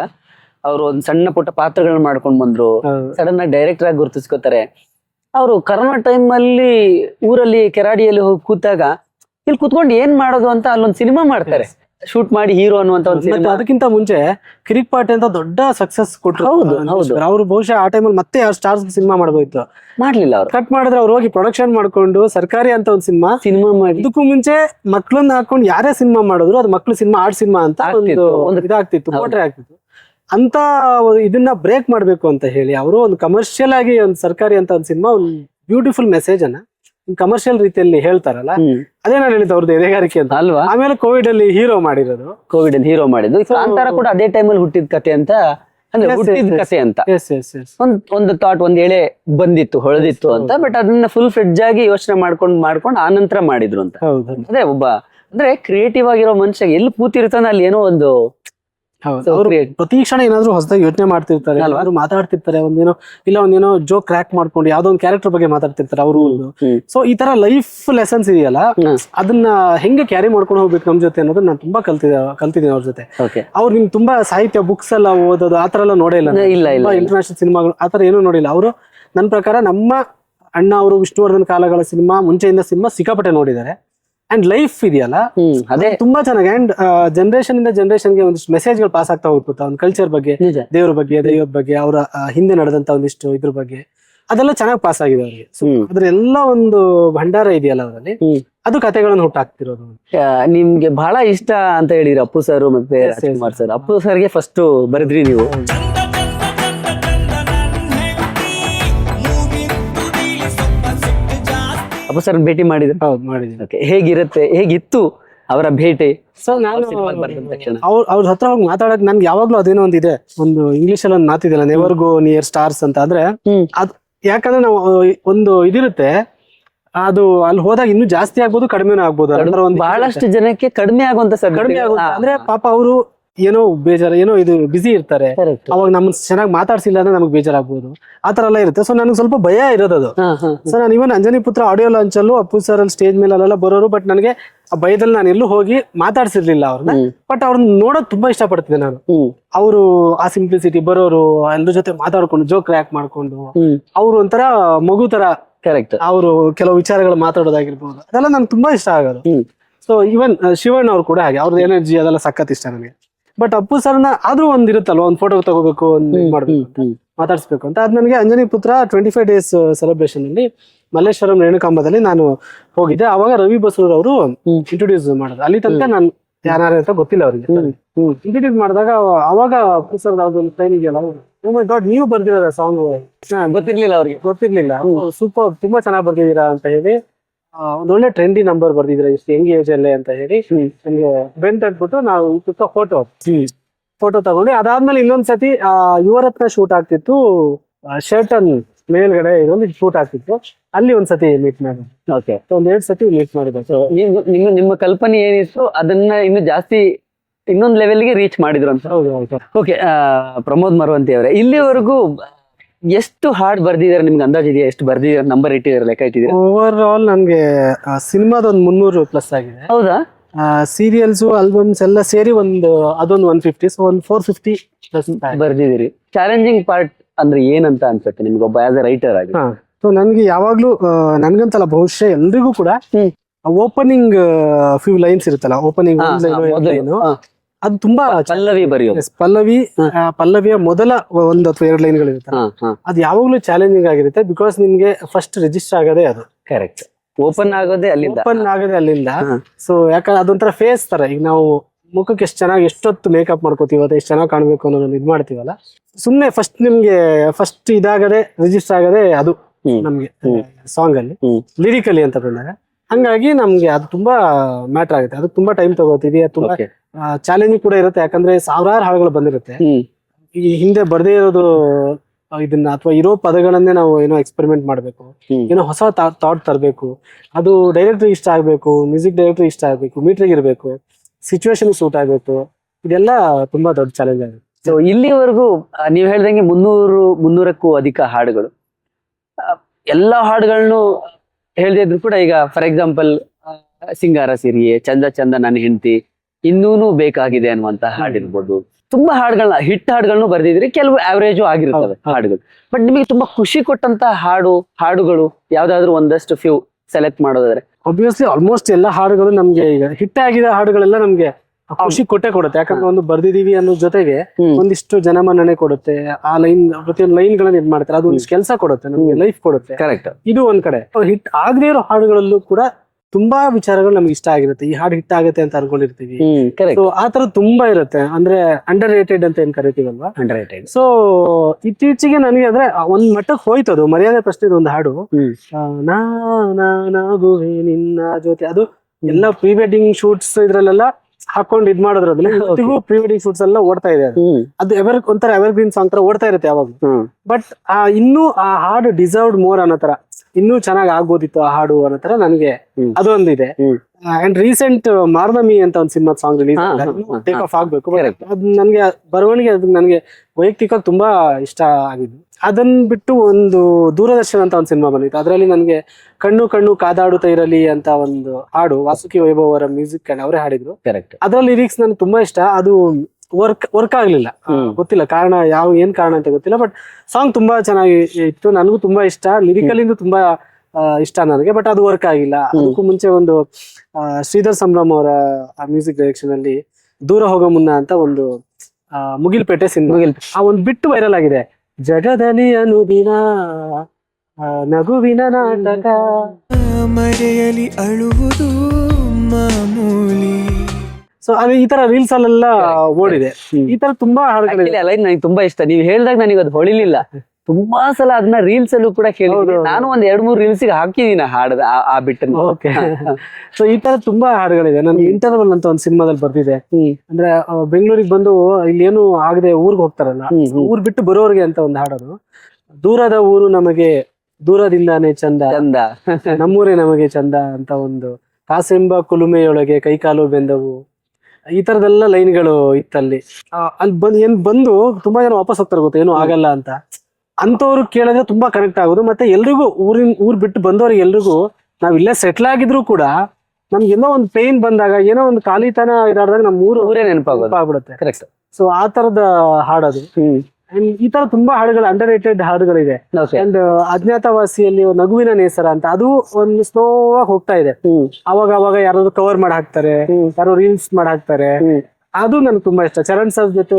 ಅವ್ರು ಒಂದ್ ಸಣ್ಣ ಪುಟ್ಟ ಪಾತ್ರಗಳನ್ನ ಮಾಡ್ಕೊಂಡ್ ಬಂದ್ರು. ಹೌದು. ಸಡನ್ ಆಗಿ ಡೈರೆಕ್ಟರ್ ಆಗಿ ಗುರುತಿಸ್ಕೋತಾರೆ. ಅವರು ಕರೋನಾ ಟೈಮ್ ಅಲ್ಲಿ ಊರಲ್ಲಿ ಕೆರಾಡಿಯಲ್ಲಿ ಹೋಗಿ ಕೂತಾಗ ಇಲ್ಲಿ ಕುತ್ಕೊಂಡು ಏನ್ ಮಾಡೋದು ಅಂತ ಅಲ್ಲೊಂದು ಸಿನಿಮಾ ಮಾಡ್ತಾರೆ. ಶೂಟ್ ಮಾಡಿ ಹೀರೋ ಅನ್ನುವಂತ ಒಂದು ಮತ್ತೆ ಸಿನಿಮಾ ಅದಕ್ಕಿಂತ ಮುಂಚೆ ಕಿರಿಕ್ ಪಾಟಿ ಅಂತ ದೊಡ್ಡ ಸಕ್ಸಸ್ ಕೊಟ್ಟರು ಹೌದು, ಹೌದು. ಅವ್ರು ಬಹುಶಃ ಆ ಟೈಮಲ್ಲಿ ಮತ್ತೆ ಸ್ಟಾರ್ಸ್ ಸಿನಿಮಾ ಮಾಡ್ಬೋಯ್ತು ಮಾಡ್ಲಿಲ್ಲ ಅವ್ರು. ಕಟ್ ಮಾಡಿದ್ರೆ ಅವ್ರು ಹೋಗಿ ಪ್ರೊಡಕ್ಷನ್ ಮಾಡ್ಕೊಂಡು ಸರ್ಕಾರಿ ಅಂತ ಒಂದು ಸಿನಿಮಾ ಸಿನಿಮಾ ಮಾಡಿ. ಇದಕ್ಕೂ ಮುಂಚೆ ಮಕ್ಳನ್ನ ಹಾಕೊಂಡು ಯಾರೇ ಸಿನಿಮಾ ಮಾಡಿದ್ರು ಅದು ಮಕ್ಳು ಸಿನಿಮಾ ಆಡ್ ಸಿನಿಮಾ ಅಂತ ಒಂದು ಆಗ್ತಿತ್ತು. ಒಂದು- ಇದಾಗ್ತಿತ್ತು. ಪೋಟ್ರೆ ಆಗ್ತಿತ್ತು. ಅಂತ ಇದನ್ನ ಬ್ರೇಕ್ ಮಾಡ್ಬೇಕು ಅಂತ ಹೇಳಿ ಅವರು ಒಂದು ಕಮರ್ಷಿಯಲ್ ಆಗಿ ಒಂದು ಸರ್ಕಾರಿ ಅಂತ ಒಂದು ಸಿನಿಮಾ ಒಂದು ಬ್ಯೂಟಿಫುಲ್ ಮೆಸೇಜ್ ಅನ್ನ ಕಮರ್ಷಿಯಲ್ ರೀತಿಯಲ್ಲಿ ಹೇಳ್ತಾರಲ್ಲ. ಅದೇ ನಾನು ಹೇಳಿದ್ದು ಅವ್ರದ್ದು ಎದೆಗಾರಿಕೆ ಅಂತ. ಅಲ್ವಾ? ಆಮೇಲೆ ಕೋವಿಡ್ ಅಲ್ಲಿ ಹೀರೋ ಮಾಡಿರೋದು. ಕೋವಿಡ್ ಅಲ್ಲಿ ಹೀರೋ ಮಾಡಿದ್ದು. ಈ ಕಾಂತಾರ ಕೂಡ ಅದೇ ಟೈಮಲ್ಲಿ ಹುಟ್ಟಿದ ಕತೆ ಅಂತ ಅಂದ್ರೆ ಹುಟ್ಟಿದ. ಕತೆ ಅಂತ. ಒಂದ್ ಒಂದು ಥಾಟ್ ಒಂದ್ ಎಳೆ ಬಂದಿತ್ತು ಹೊಳೆದಿತ್ತು ಅಂತ ಬಟ್ ಅದನ್ನ ಫುಲ್ ಫ್ರಿಡ್ಜ್ ಆಗಿ ಯೋಚನೆ ಮಾಡ್ಕೊಂಡು ಮಾಡ್ಕೊಂಡು ಆನಂತರ ನಂತರ ಮಾಡಿದ್ರು ಅಂತ. ಹೌದು. ಅದೇ ಒಬ್ಬ ಅಂದ್ರೆ ಕ್ರಿಯೇಟಿವ್ ಆಗಿರೋ ಮನುಷ್ಯ ಎಲ್ಲಿ ಕೂತಿರ್ತಾನೆ ಅಲ್ಲಿ ಏನೋ ಒಂದು ಹೌದು So, ಅವರು create- ಪ್ರತಿ ಕ್ಷಣ ಏನಾದ್ರು ಹೊಸದಾಗಿ ಯೋಚನೆ ಮಾಡ್ತಿರ್ತಾರೆ ಮಾತಾಡ್ತಿರ್ತಾರೆ ಒಂದೇನೋ ಇಲ್ಲ ಒಂದೇನೋ ಜೋ ಕ್ರ್ಯಾಕ್ ಮಾಡ್ಕೊಂಡು ಯಾವ್ದೋ ಒಂದು ಕ್ಯಾರೆಕ್ಟರ್ ಬಗ್ಗೆ ಮಾತಾಡ್ತಿರ್ತಾರೆ ಅವರು. ಸೊ ಈ ತರ ಲೈಫ್ ಲೆಸನ್ಸ್ ಇದೆಯಲ್ಲ ಅದನ್ನ ಹೆಂಗೆ ಕ್ಯಾರಿ ಮಾಡ್ಕೊಂಡು ಹೋಗ್ಬೇಕು ನಮ್ ಜೊತೆ ಅನ್ನೋದು ನಾನು ತುಂಬಾ ಕಲ್ತಿದ್ದೆ ಕಲ್ತಿದ್ದೀನಿ ಅವ್ರ ಜೊತೆ. ಅವ್ರು ನಿಮ್ ತುಂಬಾ ಸಾಹಿತ್ಯ ಬುಕ್ಸ್ ಎಲ್ಲ ಓದೋದು ಆತರ ಎಲ್ಲ ನೋಡೇ ಇಲ್ಲ ಇಲ್ಲ, ಇಲ್ಲ, ಇಲ್ಲ. ಇಂಟರ್ನ್ಯಾಷನಲ್ ಸಿನಿಮಾಗಳು ಆತರ ಏನೂ ನೋಡಿಲ್ಲ. ಅವರು ನನ್ನ ಪ್ರಕಾರ ನಮ್ಮ ಅಣ್ಣ ಅವರು ವಿಷ್ಣುವರ್ಧನ್ ಕಾಲಗಳ ಸಿನಿಮಾ ಮುಂಚೆಯಿಂದ ಸಿನಿಮಾ ಸಿಕ್ಕಾಪಟ್ಟೆ ನೋಡಿದ್ದಾರೆ. ಅಂಡ್ ಲೈಫ್ ಇದೆಯಲ್ಲ? ಅದೇ ತುಂಬಾ ಚೆನ್ನಾಗಿ. ಅಂಡ್ ಜನರೇಷನ್ ಇಂದ ಜನರೇಷನ್ಗೆ ಒಂದಿಷ್ಟು ಮೆಸೇಜ್ಗಳು ಪಾಸ್ ಆಗ್ತಾ ಹೋಗ್ಬಿಡ್ತಾ ಒಂದು ಕಲ್ಚರ್ ಬಗ್ಗೆ ದೇವ್ರ ಬಗ್ಗೆ ದೈವದ ಬಗ್ಗೆ ಅವರ ಹಿಂದೆ ನಡೆದಂತ ಒಂದಿಷ್ಟು ಇದ್ರ ಬಗ್ಗೆ ಅದೆಲ್ಲ ಚೆನ್ನಾಗಿ ಪಾಸ್ ಆಗಿದೆ ಅವ್ರಿಗೆ. ಅದ್ರೆಲ್ಲ ಅದ್ರ ಎಲ್ಲ ಒಂದು ಭಂಡಾರ ಇದೆಯಲ್ಲ ಅವರಲ್ಲಿ ಅದು ಕಥೆಗಳನ್ನು ಹುಟ್ಟಾಕ್ತಿರೋದು. ನಿಮ್ಗೆ ಬಹಳ ಇಷ್ಟ ಅಂತ ಹೇಳಿದ್ರಿ ಅಪ್ಪು ಸರ್ ಮತ್ತೆ. ರಾಜ್ಕುಮಾರ್ ಸರ್. ಅಪ್ಪು ಸರ್ಗೆ ಫಸ್ಟ್ ಬರೆದ್ರಿ ನೀವು. ಅಪ್ಪು ಸರ್ ಭೇಟಿ ಮಾಡಿದ್ರು. ಹೌದು ಮಾಡಿದ್ರು. ಓಕೆ ಹೇಗಿರುತ್ತೆ ಹೇಗಿತ್ತು ಅವರ ಭೇಟಿ? ಸೊ ನಾನು. ಅವ್ರ ಅವ್ರ ಹತ್ರ ಹೋಗಿ ಮಾತಾಡಕ್ ನನ್ಗೆ ಯಾವಾಗ್ಲೂ ಅದೇನೋ ಒಂದಿದೆ ಒಂದು ಇಂಗ್ಲಿಷ್ ಅಲ್ಲಿ ಒಂದು ನೆವರ್ ಗೋ ನಿಯರ್ ಸ್ಟಾರ್ಸ್ ಅಂತ. ಅಂದ್ರೆ ಅದ್ ಯಾಕಂದ್ರೆ ನಾವು ಒಂದು ಇದಿರುತ್ತೆ ಅದು ಅಲ್ಲಿ ಹೋದಾಗ ಇನ್ನು ಜಾಸ್ತಿ ಆಗ್ಬೋದು ಕಡಿಮೆನೂ ಆಗ್ಬೋದು. ಅದರ ಒಂದು ಬಹಳಷ್ಟು ಜನಕ್ಕೆ ಕಡಿಮೆ ಆಗುವಂತ ಸರ್ ಕಡಿಮೆ ಆಗುತ್ತೆ. ಅಂದ್ರೆ ಪಾಪ ಅವರು ಏನೋ ಬೇಜಾರು ಏನೋ ಇದು ಬಿಸಿ ಇರ್ತಾರೆ. ಅವಾಗ ನಮ್ ಚೆನ್ನಾಗಿ ಮಾತಾಡ್ಸಿಲ್ಲ ಅಂದ್ರೆ ನಮ್ಗೆ ಬೇಜಾರಾಗ್ಬೋದು. ಆ ತರ ಎಲ್ಲ ಇರುತ್ತೆ. ಸೊ ನನಗೆ ಸ್ವಲ್ಪ ಭಯ ಇರೋದು ಅದು. ಸೊ ನಾನು ಇವನ್ ಅಂಜನಿ ಪುತ್ರ ಆಡಿಯೋ ಲಾಂಚ್ ಅಲ್ಲೂ ಅಪ್ಪು ಸರ್ ಅಲ್ಲಿ ಸ್ಟೇಜ್ ಮೇಲೆ ಅಲ್ಲೆಲ್ಲ ಬರೋರು ಬಟ್ ನನಗೆ ಆ ಭಯದಲ್ಲಿ ನಾನು ಎಲ್ಲೂ ಹೋಗಿ ಮಾತಾಡ್ಸಿರ್ಲಿಲ್ಲ ಅವ್ರನ್ನ ಬಟ್ ಅವ್ರನ್ನ ನೋಡೋದ್ ತುಂಬಾ ಇಷ್ಟಪಡ್ತಿದ್ದೆ ನಾನು. ಹ್ಮ್. ಅವರು ಆ ಸಿಂಪ್ಲಿಸಿಟಿ ಬರೋರು ಎಲ್ಲರ ಜೊತೆ ಮಾತಾಡ್ಕೊಂಡು ಜೋಕ್ ರ್ಯಾಕ್ ಮಾಡ್ಕೊಂಡು ಹ್ಮ್. ಅವ್ರು ಒಂಥರ ಮಗು ತರ ಕರೆಕ್ಟ್ ಅವರು ಕೆಲವು ವಿಚಾರಗಳು ಮಾತಾಡೋದಾಗಿರ್ಬೋದು. ಅದೆಲ್ಲ ನಂಗೆ ತುಂಬಾ ಇಷ್ಟ ಆಗೋದು. ಹ್ಮ್. ಸೊ ಇವನ್ ಶಿವಣ್ಣ ಅವ್ರು ಕೂಡ ಹಾಗೆ ಅವ್ರದ್ದು ಎನರ್ಜಿ ಅದೆಲ್ಲ ಸಖತ್ ಇಷ್ಟ ನನಗೆ. ಬಟ್ ಅಪ್ಪು ಸರ್ನ ಆದ್ರೂ ಒಂದ್ ಇರುತ್ತಲ್ವ? ಒಂದ್ ಫೋಟೋ ತಗೋಬೇಕು ಒಂದ್ ಇದ್ ಮಾಡ್ಬೇಕು ಮಾತಾಡ್ಸ್ಬೇಕು ಅಂತ. ಅದ್ ನನಗೆ ಅಂಜನಿ ಪುತ್ರ ಟ್ವೆಂಟಿ ಫೈವ್ ಡೇಸ್ ಸೆಲೆಬ್ರೇಷನ್ ಅಲ್ಲಿ ಮಲ್ಲೇಶ್ವರಂ ರೇಣುಕಾಂಬದಲ್ಲಿ ನಾನು ಹೋಗಿದ್ದೆ. ಅವಾಗ ರವಿ ಬಸೂರ್ ಅವರು. ಇಂಟ್ರೊಡ್ಯೂಸ್ ಮಾಡಿದ್ರು. ಅಲ್ಲಿ ತನಕ ನಾನು ಯಾರು ಅಂತ ಗೊತ್ತಿಲ್ಲ ಅವ್ರಿಗೆ. ಇಂಟ್ರೊಡ್ಯೂಸ್ ಮಾಡಿದಾಗ ಅವಾಗ ಅಪ್ಪು ಸರ್ ಒಂದು ಟ್ರೈನ್ ಇದೆಯಲ್ಲ ಗಾಡ್ ನೀವು ಬರ್ದಿರೋದ ಸಾಂಗ್ ಗೊತ್ತಿರ್ಲಿಲ್ಲ ಅವ್ರಿಗೆ. ಗೊತ್ತಿರ್ಲಿಲ್ಲ. ಸೂಪರ್ ತುಂಬಾ ಚೆನ್ನಾಗಿ ಬರ್ದಿದ್ದೀರಾ? ಅಂತ ಹೇಳಿ ಆ, ಒಂದ್ ಒಳ್ಳೆ ಟ್ರೆಂಡಿ ನಂಬರ್ ಬರ್ದಿದ್ರೆ ಇಷ್ಟು ಹೆಂಗ್ ಏಜ್ ಅಲ್ಲೇ ಅಂತ ಹೇಳಿ ಹಂಗೆ ಬೆಂಟ್ ಅಂದ್ಬಿಟ್ಟು ನಾವು ಫೋಟೋ ಫೋಟೋ ತಗೊಂಡು ಅದಾದ್ಮೇಲೆ ಇನ್ನೊಂದ್ಸತಿ ಯುವರ ಯುವರತ್ನ ಶೂಟ್ ಆಗ್ತಿತ್ತು ಶರ್ಟನ್ ಮೇಲ್ಗಡೆ ಇದೊಂದು ಶೂಟ್ ಆಗ್ತಿತ್ತು. ಅಲ್ಲಿ ಒಂದ್ಸತಿ ಮೀಟ್ ಮಾಡಿದ್ವಿ ಓಕೆ ಒಂದ್ ಎರಡ್ ಸತಿ ಮೀಟ್ ಮಾಡಿದ್ರು ಸೊ ನಿಮ್ಮ ನಿಮ್ಮ ಕಲ್ಪನೆ ಏನಿತ್ತು ಅದನ್ನ ಇನ್ನು ಜಾಸ್ತಿ ಇನ್ನೊಂದು ಲೆವೆಲ್ಗೆ ರೀಚ್ ಮಾಡಿದ್ರು ಅಂತ? ಹೌದು ಹೌದು. ಓಕೆ ಪ್ರಮೋದ್ ಮರವಂತಿ ಅವರೇ ಇಲ್ಲಿವರೆಗೂ ಎಷ್ಟು ಹಾಡ್ ಬರ್ದಿದಾರೆ ನಿಮ್ಗೆ ಅಂದಾಜ್ ಇದೆಯಾ? ಎಷ್ಟು ಬರ್ದಿದ್ದಾರೆ ನಂಬರ್ ಇಟ್ಟಿದ್ದಾರೆ ಲೆಕ್ಕ ಇಟ್ಟಿದ್ದೀರಾ? ಓವರ್ ಆಲ್ ನನ್ಗೆ ಸಿನಿಮಾದ ಒಂದು ಮುನ್ನೂರು ಪ್ಲಸ್ ಆಗಿದೆ. ಹೌದಾ? ಸೀರಿಯಲ್ಸ್ ಆಲ್ಬಮ್ಸ್ ಎಲ್ಲ ಸೇರಿ ಒಂದು ಅದೊಂದು ಒನ್ ಫಿಫ್ಟಿ ಸೊ ಒಂದು ಫೋರ್ ಫಿಫ್ಟಿ ಪ್ಲಸ್ ಬರ್ದಿದ್ದೀರಿ. ಚಾಲೆಂಜಿಂಗ್ ಪಾರ್ಟ್ ಅಂದ್ರೆ ಏನಂತ ಅನ್ಸುತ್ತೆ ನಿಮ್ಗೆ ಒಬ್ಬ ಆಸ್ ಎ ರೈಟರ್ ಆಗಿ? ಸೊ ನನ್ಗೆ ಯಾವಾಗ್ಲೂ ನನ್ಗಂತಲ್ಲ ಬಹುಶಃ ಎಲ್ರಿಗೂ ಕೂಡ. ಓಪನಿಂಗ್ ಫ್ಯೂ ಲೈನ್ಸ್ ಇರುತ್ತಲ್ಲ ಓಪನಿಂಗ್. ಅದು ತುಂಬಾ ಪಲ್ಲವಿ ಬರೆಯೋದು. ಪಲ್ಲವಿ ಪಲ್ಲವಿಯ ಮೊದಲ ಒಂದು ಅಥವಾ ಎರಡು ಲೈನ್ ಹಾ ಅದು ಯಾವಾಗ್ಲೂ ಚಾಲೆಂಜಿಂಗ್ ಆಗಿರುತ್ತೆ ಬಿಕಾಸ್ ನಿಮ್ಗೆ ಫಸ್ಟ್ ರಿಜಿಸ್ಟರ್ ಆಗೋದೇ ಅದು. ಕರೆಕ್ಟ್ ಓಪನ್ ಆಗೋದೇ ಅಲ್ಲಿ ಓಪನ್ ಆಗೋದೇ ಅಲ್ಲಿಂದ. ಸೊ ಯಾಕಂದ್ರೆ ಅದೊಂಥರ ಫೇಸ್ ತರ. ಈಗ ನಾವು ಮುಖಕ್ಕೆ ಎಷ್ಟು ಚೆನ್ನಾಗಿ ಎಷ್ಟೊತ್ತು ಮೇಕಪ್ ಮಾಡ್ಕೋತೀವಿ ಅಥವಾ ಎಷ್ಟು ಚೆನ್ನಾಗಿ ಕಾಣಬೇಕು ಅನ್ನೋದನ್ನ ಇದು ಮಾಡ್ತೀವಲ್ಲ? ಸುಮ್ನೆ ಫಸ್ಟ್ ನಿಮ್ಗೆ ಫಸ್ಟ್ ಇದಾಗದೆ ರಿಜಿಸ್ಟರ್ ಆಗದೆ ಅದು. ನಮ್ಗೆ ಸಾಂಗ್ ಅಲ್ಲಿ. ಲಿರಿಕಲಿ ಅಂತ ಬಂದಾಗ. ಹಂಗಾಗಿ ನಮ್ಗೆ ಅದು ತುಂಬಾ ಮ್ಯಾಟರ್ ಆಗುತ್ತೆ. ಅದು ತುಂಬಾ ಟೈಮ್ ತಗೋತೀವಿ ಅದು ತುಂಬಾ. ಚಾಲೆಂಜಿಂಗ್ ಕೂಡ ಇರುತ್ತೆ. ಯಾಕಂದ್ರೆ ಸಾವಿರಾರು ಹಾಡುಗಳು ಬಂದಿರುತ್ತೆ. ಈ ಹಿಂದೆ ಬರ್ದೇ ಇರೋದು ಇದನ್ನ ಅಥವಾ ಇರೋ ಪದಗಳನ್ನೇ ನಾವು ಏನೋ ಎಕ್ಸ್ಪೆರಿಮೆಂಟ್ ಮಾಡಬೇಕು. ಏನೋ ಹೊಸ ಥಾಟ್ ತರಬೇಕು. ಅದು ಡೈರೆಕ್ಟರ್ ಇಷ್ಟ ಆಗ್ಬೇಕು ಮ್ಯೂಸಿಕ್ ಡೈರೆಕ್ಟರ್ ಇಷ್ಟ ಆಗ್ಬೇಕು ಮೀಟ್ರಿಗೆ ಇರಬೇಕು ಸಿಚುವೇಶನ್ ಸೂಟ್ ಆಗ್ಬೇಕು. ಇದೆಲ್ಲ ತುಂಬಾ ದೊಡ್ಡ ಚಾಲೆಂಜ್ ಆಗುತ್ತೆ. ಸೊ ಇಲ್ಲಿವರೆಗೂ ನೀವು ಹೇಳ್ದಂಗೆ ಮುನ್ನೂರು ಮುನ್ನೂರಕ್ಕೂ ಅಧಿಕ ಹಾಡುಗಳು. ಎಲ್ಲಾ ಹಾಡುಗಳನ್ನು ಹೇಳ್ದಿದ್ರು ಕೂಡ ಈಗ ಫಾರ್ ಎಕ್ಸಾಂಪಲ್ ಸಿಂಗಾರ ಸಿರಿಯೆ ಚಂದ ಚಂದ ನನ್ನ ಹೆಂಡತಿ ಇನ್ನೂನು ಬೇಕಾಗಿದೆ ಅನ್ನುವಂತ ಹಾಡಿರ್ಬೋದು. ತುಂಬಾ ಹಾಡುಗಳನ್ನ ಹಿಟ್ ಹಾಡುಗಳನ್ನು ಬರ್ದಿದ್ರೆ ಕೆಲವು ಆವರೇಜು ಆಗಿರ್ತವೆ. ಹಾಡುಗಳು. ಬಟ್ ನಿಮಗೆ ತುಂಬಾ ಖುಷಿ ಕೊಟ್ಟಂತ ಹಾಡು ಹಾಡುಗಳು ಯಾವ್ದಾದ್ರು ಒಂದಷ್ಟು ಫ್ಯೂ ಸೆಲೆಕ್ಟ್ ಮಾಡೋದಾದ್ರೆ. ಒಬ್ವಿಯಸ್ಲಿ ಆಲ್ಮೋಸ್ಟ್ ಎಲ್ಲ ಹಾಡುಗಳು ನಮ್ಗೆ ಈಗ ಹಿಟ್ ಆಗಿರೋ ಹಾಡುಗಳೆಲ್ಲ ನಮ್ಗೆ ಖುಷಿ ಕೊಟ್ಟೆ ಕೊಡುತ್ತೆ. ಯಾಕಂದ್ರೆ ಒಂದು ಬರ್ದಿದೀವಿ ಅನ್ನೋ ಜೊತೆಗೆ. ಒಂದಿಷ್ಟು ಜನಮನ್ನಣೆ ಕೊಡುತ್ತೆ. ಆ ಲೈನ್ ಪ್ರತಿಯೊಂದು ಲೈನ್ ಗಳನ್ನ ಇದ್ ಮಾಡ್ತಾರೆ. ಅದು ಒಂದಿಷ್ಟು ಕೆಲಸ ಕೊಡುತ್ತೆ ನಮ್ಗೆ ಲೈಫ್ ಕೊಡುತ್ತೆ. ಕರೆಕ್ಟ್ ಇದು ಒಂದ್ ಕಡೆ. ಹಿಟ್ ಆಗದೇ ಇರೋ ಹಾಡುಗಳಲ್ಲೂ ಕೂಡ ತುಂಬಾ ವಿಚಾರಗಳು ನಮ್ಗೆ ಇಷ್ಟ ಆಗಿರುತ್ತೆ. ಈ ಹಾಡು ಹಿಟ್ ಆಗುತ್ತೆ ಅಂತ ಅನ್ಕೊಂಡಿರ್ತೀವಿ. ಸೊ ಆ ತರ ತುಂಬಾ ಇರುತ್ತೆ. ಅಂದ್ರೆ ಅಂಡರ್ ರೇಟೆಡ್ ಅಂತ ಏನ್ ಕರಿತೀವಲ್ವಾ? ಹಂಡ್ರೆಡ್ ಸೊ ಇತ್ತೀಚೆಗೆ ನನಗೆ ಅಂದ್ರೆ ಒಂದ್ ಮಟ್ಟಕ್ಕೆ ಹೋಯ್ತು ಅದು. ಮರ್ಯಾದೆ ಪ್ರಶ್ನೆ ಒಂದು ಹಾಡು. ನಾ ನಾಗುವೆ ನಿನ್ನ ಜೊತೆ. ಅದು ಎಲ್ಲ ಪ್ರೀ ವೆಡ್ಡಿಂಗ್ ಶೂಟ್ಸ್ ಇದ್ರಲ್ಲೆಲ್ಲ ಹಾಕೊಂಡು ಇದ್ ಇವತ್ತಿಗೂ ಪ್ರೀ ವೆಡ್ಡಿಂಗ್ ಶೂಟ್ಸ್ ಎಲ್ಲ ಓಡ್ತಾ ಇದೆ ಅದು. ಎವರ್ ಒಂಥರ ಎವರ್ ಗ್ರೀನ್ ಸಾಂಗ್ ತರ ಓಡ್ತಾ ಇರುತ್ತೆ ಯಾವಾಗ ಬಟ್ ಆ ಇನ್ನೂ ಆ ಹಾಡು ಡಿಸರ್ವ್ಡ್ ಮೋರ್ ಅನ್ನೋ ತರ ಇನ್ನೂ ಚೆನ್ನಾಗಿ ಆಗ್ಬೋದಿತ್ತು ಆ ಹಾಡು ಅನ್ನೋ ತರ ನನಗೆ. ಅದೊಂದಿದೆ. ಅಂಡ್ ರೀಸೆಂಟ್ ಮಾರ್ನಮಿ ಅಂತ ಒಂದು cinema song release take off ಆಗ್ಬೇಕು. ಅದು ನನಗೆ ಬರವಣಿಗೆ ಅದು ನನಗೆ ವೈಯಕ್ತಿಕವಾಗಿ ತುಂಬಾ ಇಷ್ಟ ಆಗಿದ್ದು. ಅದನ್ನ ಬಿಟ್ಟು ಒಂದು ದೂರದರ್ಶನ ಅಂತ ಒಂದು ಸಿನಿಮಾ ಬಂದಿತ್ತು. ಅದರಲ್ಲಿ ನನಗೆ ಕಣ್ಣು ಕಣ್ಣು ಕಾದಾಡುತ್ತಾ ಇರಲಿ ಅಂತ ಒಂದು ಹಾಡು ವಾಸುಕಿ ವೈಭವ್ ಅವರ ಮ್ಯೂಸಿಕ್ ಅಂಡ್ ಅವರೇ ಹಾಡಿದ್ರು. ಕರೆಕ್ಟ್ ಅದರ ಲಿರಿಕ್ಸ್ ನನ್ಗೆ ತುಂಬಾ ಇಷ್ಟ. ಅದು ವರ್ಕ್ ವರ್ಕ್ ಆಗ್ಲಿಲ್ಲ. ಗೊತ್ತಿಲ್ಲ ಕಾರಣ ಯಾವ ಏನ್ ಕಾರಣ ಅಂತ ಗೊತ್ತಿಲ್ಲ ಬಟ್ ಸಾಂಗ್ ತುಂಬಾ ಚೆನ್ನಾಗಿ ಇತ್ತು. ನನಗೂ ತುಂಬಾ ಇಷ್ಟ. ಲಿರಿಕಲಿಂದ ತುಂಬಾ ಆ, ಇಷ್ಟ ನನಗೆ ಬಟ್ ಅದು ವರ್ಕ್ ಆಗಿಲ್ಲ. ಅದಕ್ಕೂ ಮುಂಚೆ ಒಂದು ಶ್ರೀಧರ್ ಸಂಭ್ರಮ್ ಅವರ ಮ್ಯೂಸಿಕ್ ಡೈರೆಕ್ಷನ್ ಅಲ್ಲಿ ದೂರ ಹೋಗೋ ಮುನ್ನ ಅಂತ ಒಂದು ಮುಗಿಲ್ಪೇಟೆ ಸಿನಿಮಾ. ಆ ಒಂದು ಬಿಟ್ಟು ವೈರಲ್ ಆಗಿದೆ. ಜಗದಲ್ಲಿ ಅನುದಿನ ನಗುವಿನ ನಾಟಕ. ಮರೆಯಲಿ ಅಳುವುದು. ಸೊ ಅದು ಈ ತರ ರೀಲ್ಸ್ ಅಲ್ಲೆಲ್ಲ ಓಡಿದೆ. ಈ ತರ ತುಂಬಾ ಹಾಡುಗಳಿದೆ. ಲೈನ್ ನನಗೆ ತುಂಬಾ ಇಷ್ಟ. ನೀವು ಹೇಳಿದಾಗ ನನಗೆ ಅದು ಹೊಳಿಲಿಲ್ಲ. ತುಂಬಾ ಸಲ ಅದನ್ನ ರೀಲ್ಸ್ ಅಲ್ಲೂ ಕೂಡ ಕೇಳಿದ್ರು ನಾನು ಒಂದ್ ಎರಡ್ ಮೂರ್ ರೀಲ್ಸ್ ಹಾಕಿದೀನಿ ಹಾಡದ ಆ- ಬಿಟ್ಟನ್ನು. ಓಕೆ ಸೊ ಈ ತರ ತುಂಬಾ ಹಾಡುಗಳಿದೆ. ನನ್ಗೆ ಇಂಟರ್ವಲ್ ಅಂತ ಒಂದು ಸಿನಿಮಾದಲ್ಲಿ ಬರ್ತಿದೆ ಅಂದ್ರೆ ಬೆಂಗಳೂರಿಗೆ ಬಂದು ಇಲ್ಲಿ ಏನು ಆಗದೆ ಊರ್ಗ್ ಹೋಗ್ತಾರಲ್ಲ. ಊರ್ ಬಿಟ್ಟು ಬರೋರ್ಗೆ ಅಂತ ಒಂದು ಹಾಡೋದು. ದೂರದ ಊರು ನಮಗೆ ದೂರದಿಂದಾನೇ ಚಂದ. ಚಂದ. ನಮ್ಮೂರೇ ನಮಗೆ ಚಂದ ಅಂತ ಒಂದು ಕಾಸೆಂಬ ಕುಲುಮೆಯೊಳಗೆ ಕೈಕಾಲು ಬೆಂದವು. ಈ ತರದೆಲ್ಲ ಲೈನ್ಗಳು ಇತ್ತಲ್ಲಿ. ಅಲ್ಲಿ ಬಂದ್ ಏನ್ ಬಂದು ತುಂಬಾ ಜನ ವಾಪಸ್ ಹೋಗ್ತಾರೆ ಗೊತ್ತಾ ಏನು ಆಗಲ್ಲ ಅಂತ. ಅಂತವ್ರು ಕೇಳಿದ್ರೆ ತುಂಬಾ ಕನೆಕ್ಟ್ ಆಗೋದು ಮತ್ತೆ ಎಲ್ರಿಗೂ ಊರಿನ ಊರ್ ಬಿಟ್ಟು ಬಂದವ್ರಿಗೆ ಎಲ್ರಿಗೂ ನಾವ್ ಇಲ್ಲೇ ಸೆಟ್ಲ್ ಆಗಿದ್ರು ಕೂಡ ನಮ್ಗೆ ಏನೋ ಒಂದು ಪೇನ್ ಬಂದಾಗ ಏನೋ ಒಂದು ಖಾಲಿತನ ಇದಾದಾಗ ನಮ್ಮ ಊರು ಊರೇ ನೆನಪಾಗೋದು. ಆಗ್ಬಿಡುತ್ತೆ ಕರೆಕ್ಟ್ ಸೊ ಆ ತರದ ಹಾಡದು. ಈ ತರ ತುಂಬಾ ಹಾಡುಗಳು ಅಂಡರ್ ರೇಟೆಡ್ ಹಾಡುಗಳಿದೆ ಅಂಡ್ ಅಜ್ಞಾತವಾಸಿಯಲ್ಲಿ ಒಂದು ನಗುವಿನ ನೇಸರ ಅಂತ ಅದು ಒಂದು ಸ್ಲೋ ಆಗಿ ಹೋಗ್ತಾ ಇದೆ. ಅವಾಗ ಅವಾಗ ಯಾರಾದ್ರು ಕವರ್ ಮಾಡಿ ಹಾಕ್ತಾರೆ. ಯಾರೋ ರೀಲ್ಸ್ ಮಾಡಿ ಹಾಕ್ತಾರೆ ಅದು ನನಗೆ ತುಂಬಾ ಇಷ್ಟ. ಚರಣ್ ಸರ್ ಜೊತೆ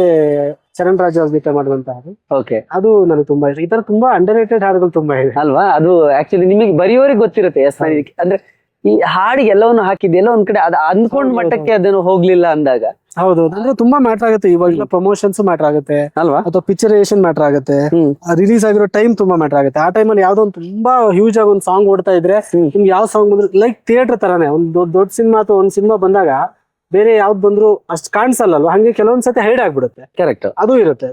ಚರಣ್ ರಾಜ್ ಅವ್ರ ಜೊತೆ ಮಾಡುವಂತ ಹಾಡು. ಓಕೆ ಅದು ನನಗೆ ತುಂಬಾ ಇಷ್ಟ. ಈ ತರ ತುಂಬಾ ಅಂಡರ್ ರೇಟೆಡ್ ಹಾಡುಗಳು ತುಂಬಾ ಇದೆ. ಅಲ್ವಾ? ಅದು ಆಕ್ಚುಲಿ ನಿಮಗೆ ಬರೆಯೋರಿಗೆ ಗೊತ್ತಿರುತ್ತೆ. ಎಸ್ ಅಂದ್ರೆ ಈ ಹಾಡಿಗೆ ಎಲ್ಲವನ್ನು ಹಾಕಿದ್ದು ಎಲ್ಲ ಒಂದ್ ಕಡೆ ಅದ ಅಂದ್ಕೊಂಡ್ ಮಟ್ಟಕ್ಕೆ ಅದನ್ನು ಹೋಗ್ಲಿಲ್ಲ ಅಂದಾಗ. ಹೌದು ಅಂದ್ರೆ ತುಂಬಾ ಮ್ಯಾಟರ್ ಆಗುತ್ತೆ. ಇವಾಗ ಪ್ರಮೋಷನ್ಸ್ ಮ್ಯಾಟರ್ ಆಗುತ್ತೆ. ಅಲ್ವಾ? ಅಥವಾ ಪಿಕ್ಚರೇಷನ್ ಮ್ಯಾಟರ್ ಆಗುತ್ತೆ. ರಿಲೀಸ್ ಆಗಿರೋ ಟೈಮ್ ತುಂಬಾ ಮ್ಯಾಟರ್ ಆಗುತ್ತೆ. ಆ ಟೈಮಲ್ಲಿ ಯಾವ್ದೋ ಒಂದು ತುಂಬಾ ಹ್ಯೂಜ್ ಆಗಿ ಒಂದು ಸಾಂಗ್ ಓಡ್ತಾ ಇದ್ರೆ ನಿಮ್ಗೆ ಯಾವ ಸಾಂಗ್ ಬಂದ್ರು ಲೈಕ್ ಥಿಯೇಟರ್ ತರಾನೇ ಒಂದು ದೊಡ್ಡ ದೊಡ್ಡ ಸಿನಿಮಾ ಅಥವಾ ಒಂದು ಸಿನಿಮಾ ಬಂದಾಗ ಬೇರೆ ಯಾವ್ದು ಬಂದ್ರು ಅಷ್ಟು ಕಾಣಿಸಲ್ಲ ಹಂಗೆ ಕೆಲವೊಂದ್ಸತಿ ಹೈಡ್ ಆಗ್ಬಿಡುತ್ತೆ. ಕರೆಕ್ಟ್ ಅದು ಇರುತ್ತೆ.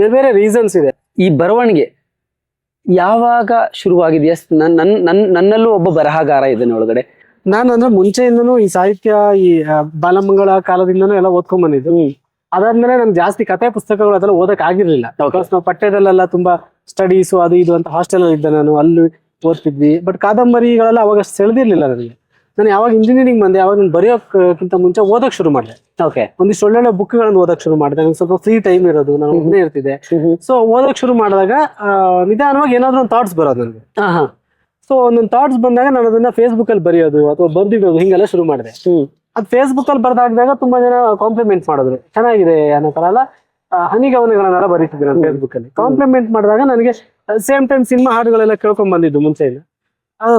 ಬೇರೆ ಬೇರೆ ರೀಸನ್ಸ್ ಇದೆ. ಈ ಬರವಣಿಗೆ ಯಾವಾಗ ಶುರುವಾಗಿದೆಯಾ? ನನ್ನ ನನ್ನ ನನ್- ನನ್- ನನ್ನಲ್ಲೂ ಒಬ್ಬ ಬರಹಗಾರ ಇದ್ದಾನೆ ಒಳಗಡೆ. ನಾನು ಅಂದ್ರೆ ಮುಂಚೆಯಿಂದನು ಈ ಸಾಹಿತ್ಯ ಈ ಬಾಲಮಂಗಳ ಕಾಲದಿಂದನೂ ಎಲ್ಲ ಓದ್ಕೊಂಡ್ ಬಂದಿದ್ದು. ಅದಾದ್ಮೇಲೆ ನನ್ ಜಾಸ್ತಿ ಕತೆ ಪುಸ್ತಕಗಳು ಅದೆಲ್ಲ ಓದಕ್ ಆಗಿರ್ಲಿಲ್ಲ. ಬಿಕಾಸ್ ನಾವು ಪಠ್ಯದಲ್ಲೆಲ್ಲ ತುಂಬಾ ಸ್ಟಡೀಸ್ ಅದು ಇದು ಅಂತ ಹಾಸ್ಟೆಲ್ ಅಲ್ಲಿ ಇದ್ದೆ ನಾನು ಅಲ್ಲಿ ಓದ್ತಿದ್ವಿ. ಬಟ್ ಕಾದಂಬರಿಗಳೆಲ್ಲ ಅವಾಗ ಸೆಳೆದಿರ್ಲಿಲ್ಲ ನನಗೆ. ನಾನು ಯಾವಾಗ ಇಂಜಿನಿಯರಿಂಗ್ ಬಂದೆ ಯಾವಾಗ ನಾನು ಬರೆಯೋಕ್ಕಿಂತ ಮುಂಚೆ ಓದಕ್ ಶುರು ಮಾಡಿದೆ. ಓಕೆ ಒಂದಿಷ್ಟು ಒಳ್ಳೊಳ್ಳೆ ಬುಕ್ಗಳನ್ನು ಓದಕ್ ಶುರು ಮಾಡಿದೆ. ನಂಗೆ ಸ್ವಲ್ಪ ಫ್ರೀ ಟೈಮ್ ಇರೋದು ನಾನು ಒಬ್ಬನೇ ಇರ್ತಿದ್ದೆ. ಸೊ ಓದಕ್ ಶುರು ಮಾಡಿದಾಗ ನಿಧಾನವಾಗಿ ಏನಾದರೂ ಒಂದು ಥಾಟ್ಸ್ ಬರೋದು ನನಗೆ ಹಾ ಹಾಂ ಸೊ ಒಂದೊಂದು ಥಾಟ್ಸ್ ಬಂದಾಗ ನಾನು ಅದನ್ನ ಫೇಸ್ಬುಕ್ಕಲ್ಲಿ ಬರೆಯೋದು ಅಥವಾ ಬರ್ದಿಡೋದು ಹಿಂಗೆಲ್ಲ ಶುರು ಮಾಡಿದೆ. ಅದು ಫೇಸ್ಬುಕ್ಕಲ್ಲಿ ಅಲ್ಲಿ ತುಂಬ ತುಂಬಾ ಜನ ಕಾಂಪ್ಲಿಮೆಂಟ್ ಮಾಡಿದ್ರು. ಚೆನ್ನಾಗಿದೆ ಅನ್ನೋ ಥರ ಎಲ್ಲ ಹನಿಗವನಗಳನ್ನೆಲ್ಲ ಬರೀತಿದ್ರು ನಾನು ಫೇಸ್ಬುಕ್ಕಲ್ಲಿ ಕಾಂಪ್ಲಿಮೆಂಟ್ ಮಾಡಿದಾಗ ನನಗೆ ಸೇಮ್ ಟೈಮ್ ಸಿನಿಮಾ ಹಾಡುಗಳೆಲ್ಲ ಕೇಳ್ಕೊಂಡ್ ಬಂದಿದ್ದು ಮುಂಚೆಯಿಂದ.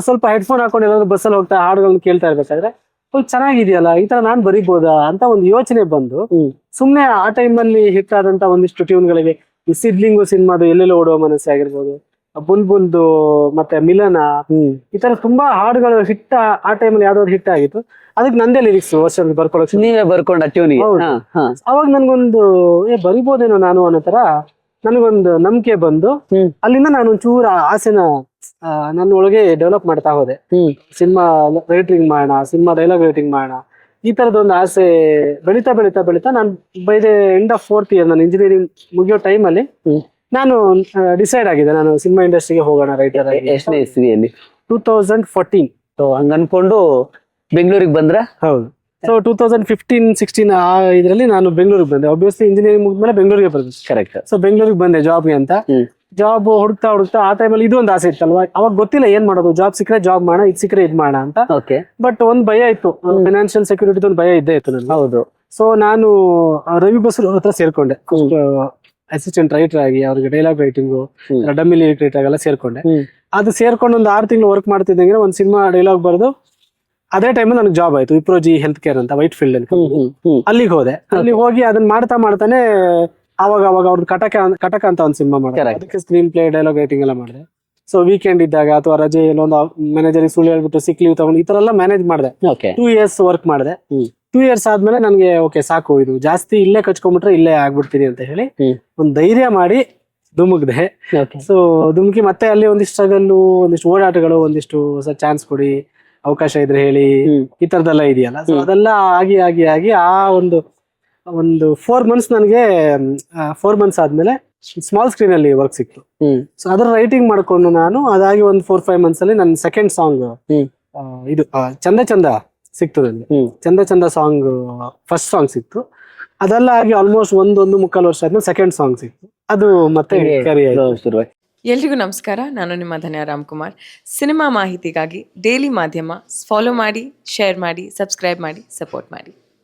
ಸ್ವಲ್ಪ ಹೆಡ್ಫೋನ್ ಹಾಕೊಂಡು ಎಲ್ಲಾದ್ರೂ ಬಸ್ಸಲ್ಲಿ ಹೋಗ್ತಾ ಹಾಡುಗಳನ್ನ ಕೇಳ್ತಾ ಇರ್ಬೇಕಾದ್ರೆ ಫುಲ್ ಚೆನ್ನಾಗಿದೆಯಲ್ಲ? ಈ ತರ ನಾನ್ ಬರಿಬೋದಾ? ಅಂತ ಒಂದು ಯೋಚನೆ ಬಂದು ಸುಮ್ನೆ ಆ ಟೈಮಲ್ಲಿ ಹಿಟ್ ಆದಂತ ಒಂದಿಷ್ಟು ಟ್ಯೂನ್ಗಳಿವೆ ಈ ಸಿಡ್ಲಿಂಗು ಸಿನಿಮಾದು ಎಲ್ಲೆಲ್ಲೋ ಓಡುವ ಮನಸ್ಸೆ ಆಗಿರ್ಬೋದು ಬುಲ್ ಬುಲ್ದು ಮತ್ತೆ ಮಿಲನ ಈ ತರ ತುಂಬಾ ಹಾಡುಗಳು ಹಿಟ್ ಆ ಟೈಮಲ್ಲಿ ಯಾವ್ದಾದ್ರು ಹಿಟ್ ಆಗಿತ್ತು. ಅದಕ್ಕೆ ನಂದೇ ಲಿರಿಕ್ಸ್ ವರ್ಷದಲ್ಲಿ ಬರ್ಕೊಳಕ್ ನೀವೇ ಬರ್ಕೊಂಡ ಟ್ಯೂನ್ ಅವಾಗ ನನ್ಗೊಂದು ಏ ಬರಿಬೋದೇನೋ ನಾನು ಅನ್ನೋ ತರ ನನಗೊಂದು ನಂಬಿಕೆ ಬಂದು. ಅಲ್ಲಿಂದ ನಾನು ಒಂಚೂರು ಆಸೆನ ನನ್ನ ಒಳಗೆ ಡೆವಲಪ್ ಮಾಡ್ತಾ ಹೋದೆ. ಸಿನಿಮಾ ರೈಟಿಂಗ್ ಮಾಡೋಣ ಸಿನಿಮಾ ಡೈಲಾಗ್ ರೈಟಿಂಗ್ ಮಾಡೋಣ. ಈ ತರದ ಒಂದು ಆಸೆ ಬೆಳೀತಾ ಬೆಳೀತಾ ಬೆಳೀತಾ ನಾನು by the end of fourth year ನಾನು ಇಂಜಿನಿಯರಿಂಗ್ ಮುಗಿಯೋ ಟೈಮಲ್ಲಿ ಅಲ್ಲಿ ನಾನು ಡಿಸೈಡ್ ಆಗಿದೆ ನಾನು ಸಿನಿಮಾ ಇಂಡಸ್ಟ್ರಿಗೆ ಹೋಗೋಣ ರೈಟರ್ ಎಷ್ಟನೇ ಇಸ್ವಿಯಲ್ಲಿ ಟೂ ತೌಸಂಡ್ ಫೋರ್ಟೀನ್ ಸೊ ಹಂಗ ಅನ್ಕೊಂಡು ಬೆಂಗಳೂರಿಗೆ ಬಂದ್ರ? ಹೌದು. So two thousand fifteen sixteen ಆ ಇದರಲ್ಲಿ ನಾನು ಬೆಂಗಳೂರಿಗೆ ಬಂದೆ. ಆಬ್ವಿಯಸ್ಲಿ ಇಂಜಿನಿಯರಿಂಗ್ ಮುಗಿದ್ಮೇಲೆ ಬೆಂಗಳೂರಿಗೆ ಬರ್ತೀನಿ ಕರೆಕ್ಟ್ ಸೊ ಬೆಂಗಳೂರಿಗೆ ಬಂದೆ ಜಾಬ್ಗೆ ಅಂತ. ಜಾಬ್ ಹುಡುಕ್ತಾ ಹುಡುಕ್ತಾ ಆ ಟೈಮಲ್ಲಿ ಇದು ಒಂದು ಆಸೆ ಇತ್ತಲ್ವಾ? ಅವಾಗ ಗೊತ್ತಿಲ್ಲ ಏನ್ ಮಾಡೋದು. ಜಾಬ್ ಸಿಕ್ಕರೆ ಜಾಬ್ ಮಾಡೋಣ ಇದು ಸಿಕ್ಕರೆ ಇದು ಮಾಡೋಣ ಅಂತ. ಓಕೆ ಬಟ್ ಒಂದ್ ಭಯ ಇತ್ತು. ಫೈನಾನ್ಷಿಯಲ್ ಸೆಕ್ಯೂರಿಟಿ ಒಂದು ಭಯ ಇದ್ದೇ ಇತ್ತು ನನಗೆ. ಹೌದು. ಸೊ ನಾನು ರವಿ ಬಸೂರ್ ಹತ್ರ ಸೇರ್ಕೊಂಡೆ. ಅಸಿಸ್ಟೆಂಟ್ ರೈಟರ್ ಆಗಿ ಅವ್ರಿಗೆ dialogue writing. Dummy lyric writer ಎಲ್ಲ ಸೇರ್ಕೊಂಡೆ. ಅದು ಸೇರ್ಕೊಂಡು ಒಂದು ಆರು ತಿಂಗಳು ವರ್ಕ್ ಮಾಡ್ತಿದ್ದಂಗೆ ಒಂದು ಸಿನಿಮಾ ಡೈಲಾಗ್ ಬರೆದು ಅದೇ ಟೈಮ್ ನನಗೆ ಜಾಬ್ ಆಯ್ತು. ವಿಪ್ರೋಜಿ ಹೆಲ್ತ್ ಕೇರ್ ಅಂತ ವೈಟ್ ಫೀಲ್ಡ್ ಹ್ಮ್ ಅಲ್ಲಿಗೆ ಹೋದೆ. ಅಲ್ಲಿ ಹೋಗಿ ಅದನ್ನ ಮಾಡ್ತಾ ಮಾಡ್ತಾನೆ ಅವಾಗ ಅವಾಗ ಅವ್ರದ್ದು ಕಟಕ ಕಟಕ ಅಂತ ಒಂದು ಸಿನಿಮಾ ಮಾಡ್ತಾರೆ Correct. ಅದಕ್ಕೆ ಸ್ಕ್ರೀನ್ ಪ್ಲೇ ಡೈಲಾಗ್ ರೈಟಿಂಗ್ ಎಲ್ಲ ಮಾಡಿದೆ ಸೊ ವೀಕೆಂಡ್ ಇದ್ದಾಗ ಅಥವಾ ರಜೆ ಎಲ್ಲೊಂದು ಮ್ಯಾನೇಜರ್ ಸುಳ್ಳು ಹೇಳ್ಬಿಟ್ಟು ಸಿಕ್ ಲೀವ್ ತಗೊಂಡು ಈ ತರ ಎಲ್ಲ ಮ್ಯಾನೇಜ್ ಮಾಡಿದೆ ಓಕೆ ಟೂ ಇಯರ್ಸ್ ವರ್ಕ್ ಮಾಡಿದೆ ಹ್ಮ್. ಟೂ ಇಯರ್ಸ್ ಆದ್ಮೇಲೆ ನನಗೆ ಓಕೆ ಸಾಕು ಇದು ಜಾಸ್ತಿ ಇಲ್ಲೇ ಕಚ್ಕೊಂಡ್ಬಿಟ್ರೆ ಇಲ್ಲೇ ಆಗ್ಬಿಡ್ತೀನಿ ಅಂತ ಹೇಳಿ ಹ್ಮ್. ಒಂದು ಧೈರ್ಯ ಮಾಡಿ ಧುಮುಕ್ದೆ ಓಕೆ ಸೊ ಧುಮುಕಿ ಮತ್ತೆ ಅಲ್ಲಿ ಒಂದಿಷ್ಟು ಸ್ಟ್ರಗಲ್ಲು ಒಂದಿಷ್ಟು ಓಡಾಟಗಳು ಒಂದಿಷ್ಟು ಹೊಸ ಚಾನ್ಸ್ ಕೊಡಿ ಅವಕಾಶ ಇದ್ರೆ ಹೇಳಿ ಹ್ಮ್. ಈ ತರದೆಲ್ಲ ಇದೆಯಲ್ಲ ಸೊ. ಅದೆಲ್ಲ ಆಗಿ ಆಗಿ ಆಗಿ ಆ ಒಂದು ಒಂದು ಫೋರ್ ಮಂತ್ಸ್ ನನಗೆ ಫೋರ್ ಮಂತ್ಸ್ ಆದ್ಮೇಲೆ ಸ್ಮಾಲ್ ಸ್ಕ್ರೀನ್ ಅಲ್ಲಿ ವರ್ಕ್ ಸಿಕ್ತು. ಸೊ ಅದರ ರೈಟಿಂಗ್ ಮಾಡ್ಕೊಂಡು ನಾನು ಅದಾಗಿ ಒಂದು ಫೋರ್ ಫೈವ್ ಮಂತ್ಸ್ ಅಲ್ಲಿ ನನ್ನ ಸೆಕೆಂಡ್ ಸಾಂಗ್ ಇದು ಚಂದ ಚಂದ ಸಿಕ್ತು ನನಗೆ ಚಂದ ಚಂದ ಸಾಂಗ್ ಫಸ್ಟ್ ಸಾಂಗ್ ಸಿಕ್ತು. ಅದೆಲ್ಲ ಆಗಿ ಆಲ್ಮೋಸ್ಟ್ ಒಂದೊಂದು ಮುಕ್ಕಾಲು ವರ್ಷ ಆದ್ಮೇಲೆ ಸೆಕೆಂಡ್ ಸಾಂಗ್ ಸಿಕ್ತು. ಅದು ಮತ್ತೆ ಎಲ್ರಿಗೂ ನಮಸ್ಕಾರ. ನಾನು ನಿಮ್ಮ ಧನ್ಯ ರಾಮ್ಕುಮಾರ್. ಸಿನಿಮಾ ಮಾಹಿತಿಗಾಗಿ ಡೈಲಿ ಮಾಧ್ಯಮ ಫಾಲೋ ಮಾಡಿ ಶೇರ್ ಮಾಡಿ ಸಬ್ಸ್ಕ್ರೈಬ್ ಮಾಡಿ ಸಪೋರ್ಟ್ ಮಾಡಿ.